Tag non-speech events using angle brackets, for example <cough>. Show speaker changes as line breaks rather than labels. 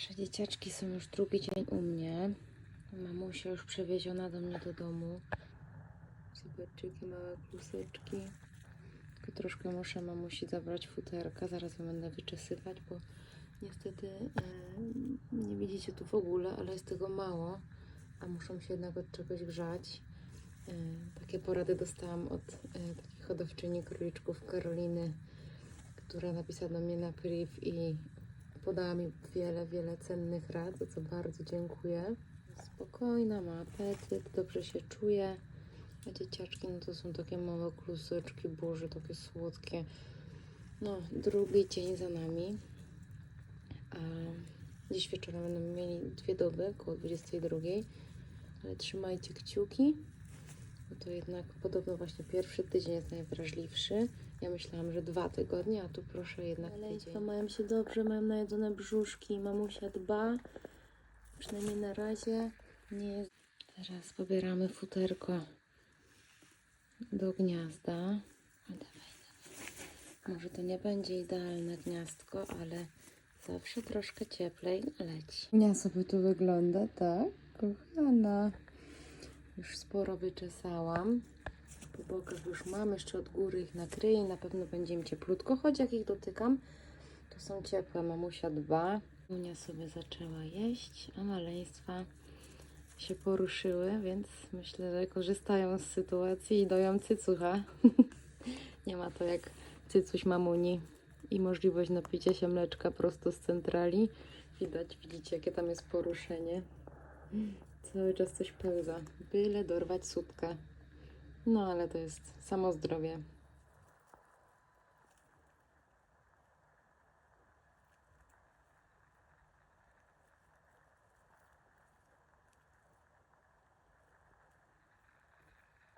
Nasze dzieciaczki są już drugi dzień u mnie. Mamusia już przewieziona do mnie do domu. Zobaczcie, jakie małe kluseczki. Tylko troszkę muszę mamusi zabrać futerka. Zaraz ją będę wyczesywać, bo niestety nie widzicie tu w ogóle, ale jest tego mało. A muszą się jednak od czegoś grzać. Takie porady dostałam od e, takiej hodowczyni króliczków Karoliny, która napisała do mnie na priv i podała mi wiele, wiele cennych rad, za co bardzo dziękuję. Spokojna, ma apetyt, dobrze się czuje. A dzieciaczki, no to są takie małe kluseczki, boże, takie słodkie. No, drugi dzień za nami. A dziś wieczorem będą mieli dwie doby, około 22. Ale trzymajcie kciuki, bo to jednak podobno właśnie pierwszy tydzień jest najwrażliwszy. Ja myślałam, że dwa tygodnie, a tu proszę jednak tydzień. mają się dobrze, mają najedzone brzuszki, mamusia dba. Przynajmniej na razie nie jest. Teraz pobieramy futerko do gniazda. O, dawaj, dawaj. Może to nie będzie idealne gniazdko, ale zawsze troszkę cieplej leci. Ja sobie tu wygląda, tak? Kochana. Już sporo wyczesałam. Po bokach już mam, jeszcze od góry ich nakryję i na pewno będzie im cieplutko, choć jak ich dotykam, to są ciepłe. Mamusia dba. Unia sobie zaczęła jeść, a maleństwa się poruszyły, więc myślę, że korzystają z sytuacji i doją cycucha. <laughs> Nie ma to jak cycuś mamuni i możliwość napicia się mleczka prosto z centrali. Widać, widzicie, jakie tam jest poruszenie. Cały czas coś pełza. Byle dorwać słupkę. No ale to jest samo zdrowie.